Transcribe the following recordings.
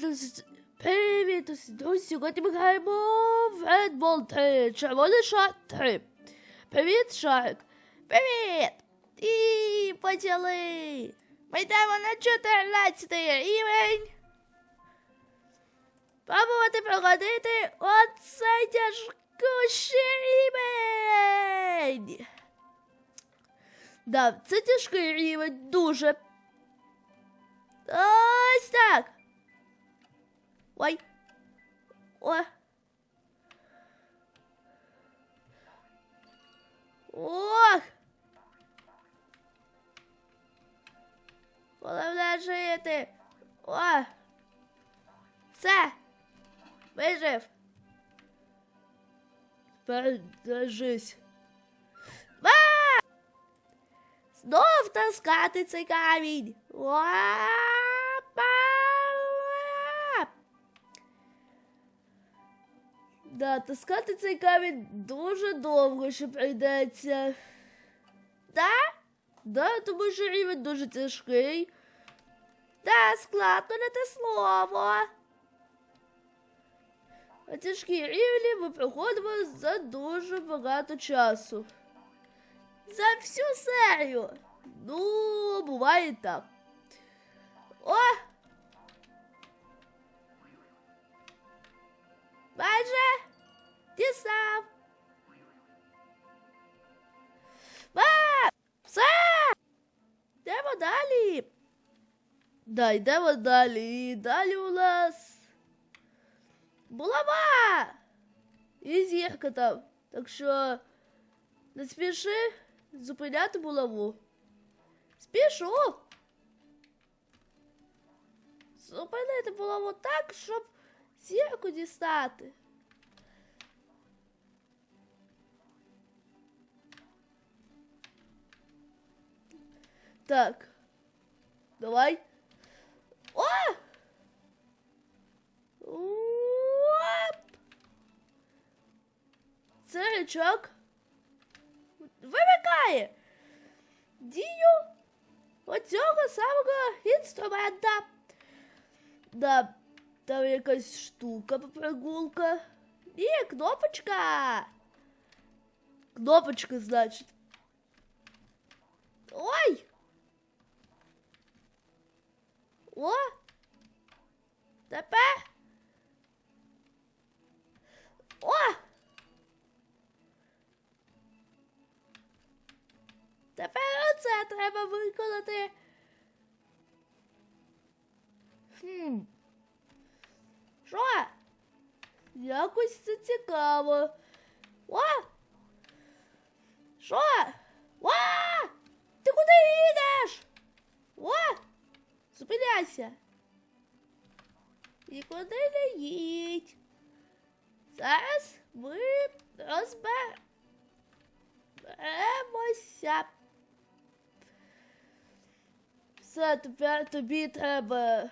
Привіт, ус- привіт, усі друзі. Сьогодні ми граємо в Red Bull 3. Червоний шар 3. Привіт, Шарик. Привіт! І почали. Ми йдемо на 14 рівень. Пробувати проходити оцей тяжкущий рівень. Да, це тяжкий рівень, дуже. Ось так. Ой. Ой. Ох. Головне жити. О. Все. Вижив. А! Знов таскати цей камінь. Опа! Да, таскати цей камінь дуже довго ще прийдеться. Да? Да, тому що рівень дуже тяжкий. Да, складно не те слово. А тяжкі рівні ми проходимо за дуже багато часу. За всю серію. Ну, буває так. О! Майже дістав. А! Все! Йдемо далі. Да, йдемо далі. І далі у нас булава. І зірка там. Так що не спіши зупиняти булаву. Спішу. Зупинити булаву так, щоб зірку дістати. Так. Давай. О! Оп! Це речок вимикає дію оцього самого інструмента. Да, там якась штука прогулка. І кнопочка. Кнопочка, значить. Ой! Якось це цікаво. О! Що? О! Ти куди їдеш? О! Зупиняйся. Нікуди не їдь. Зараз ми розберемося. Все, тепер тобі треба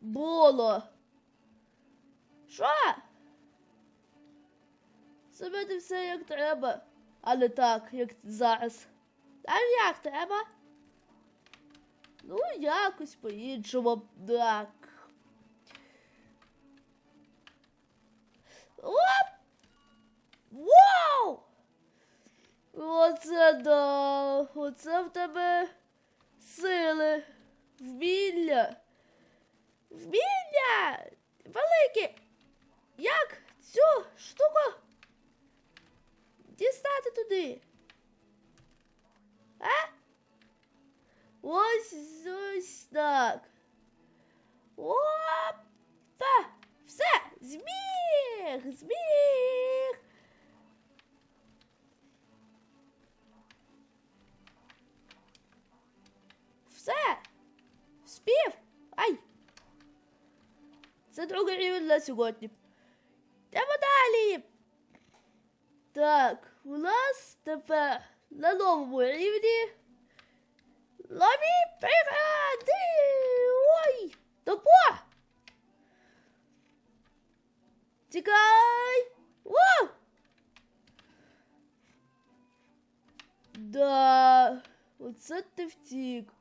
було. Що? Зробити все як треба, а не так, як зараз. А як треба? Ну, якось по-іншому, так. Оп! Вау! Оце да! Оце в тебе сили, вміння. Вміння! Велике! Як цю штуку дістати туди? А? Ось ось так. Опа! Все! Зміг! Зміг! Все! Спів! Ай! Це другий рівень на сьогодні. Так, у нас тепер на новому рівні Лові пригоди! Ой! Топор! Тікай! О! Да, оце ти втік.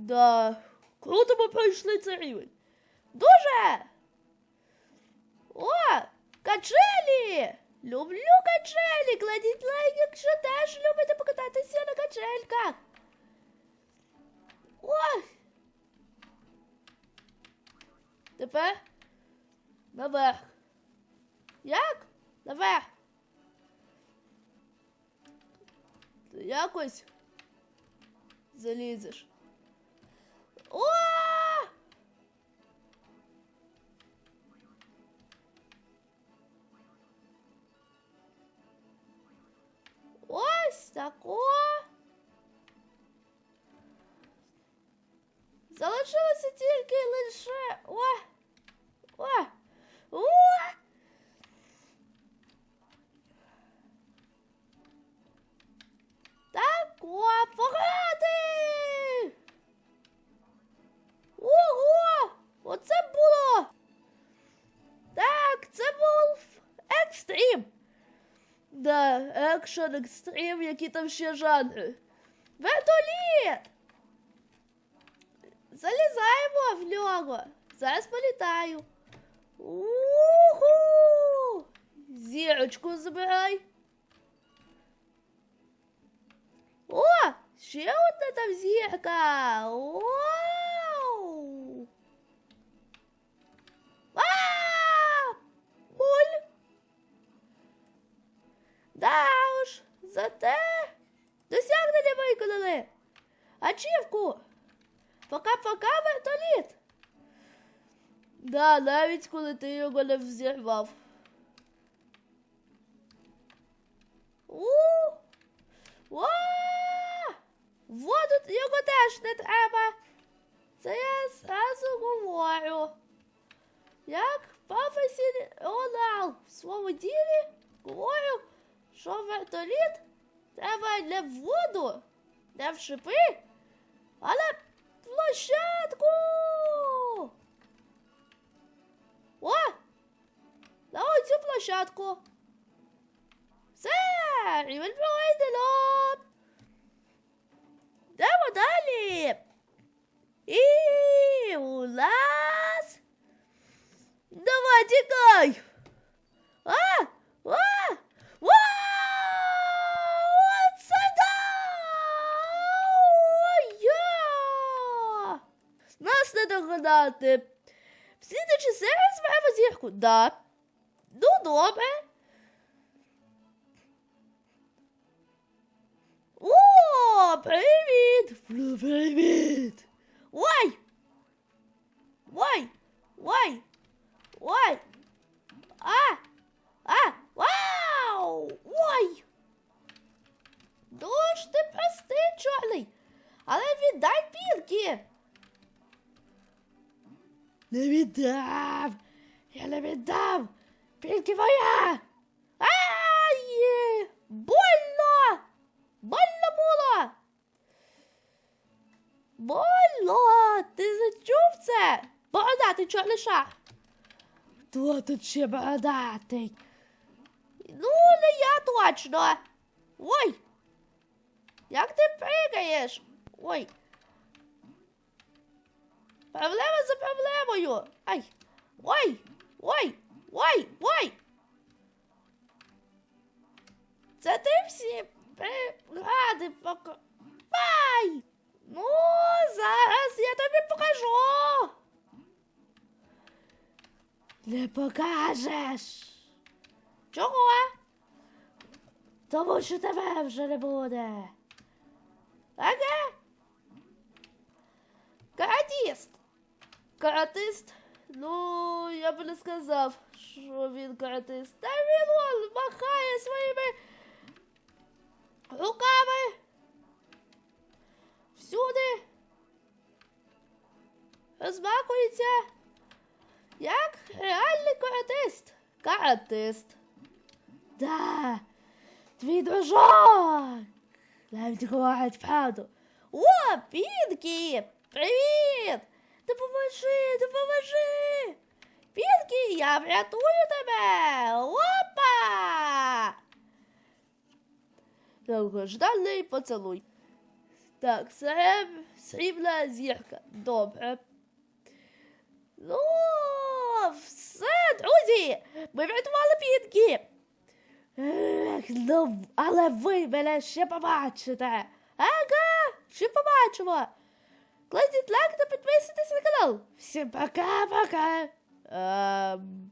Да. Круто ми пройшли цей рівень. Дуже! О! Качелі! Люблю качелі! Кладіть лайк, якщо теж любите покататися на качельках. Ой! Тепер наверх. Як? Наверх. Ти якось залізеш. Залишилося тільки лише. О! О! О! Тако пограти! Ого! Оце було! Так, це був екстрім! Да, екшен екстрім, які там ще жанри. Вертоліт! Залізаємо. Зараз політаю. Уху! Зірочку забирай. О! Ще одна там зірка. Вау! А! Буль! Да уж, зате досягнення виконали. Ачівку. Пока-пока, вертоліт. Да, навіть коли ти його не взірвав. У! Ва! Воду його теж не треба. Це я зразу говорю. Як професіонал в своєму ділі говорю, що вертоліт треба не в воду, не в шипи, але в площадку. Площадку. Все, рівень пройдено. Йдемо далі. І у нас... Давай, тікай! А! А! Да! Нас не догадати. В слідчій серії зберемо зірку. Да. Ну, добре. О, привіт! Ну, Привіт! Ой! Ой! Ой! Ой! А! А! Вау! Ой! Душ ти простий, чорний! Але віддай пірки! Не віддав! Я не віддав! Пірки моя! Ай! Больно! Больно було! Больно! Ти зачув це? Бородатий чорний шах! Хто тут ще бородатий? Ну, не я точно. Ой! Як ти пригаєш? Ой. Проблема за проблемою. Ай! Ой! Ой! Ой! Ой! Це ти всі бригади пока. Ай! Ну, зараз я тобі покажу. Не покажеш. Чого? Тому що тебе вже не буде. Ага. Каратіст. Каратист? Ну, я б не сказав, що він каратист. Та він он махає своїми руками. Всюди. Розмахується. Як реальний каратист. Каратист. Да. Твій дружок. Навіть говорить правду. О, Пінкі! Привіт! Допоможи, допоможи! Пінкі, я врятую тебе! Опа! Довгожданий поцілуй. Так, сріб, срібна зірка. Добре. Ну, все, друзі. Ми врятували бідки. Ех, ну, але ви мене ще побачите. Ага, ще побачимо. Кладіть лайк та підписуйтесь на канал. Всім пока-пока. Ем...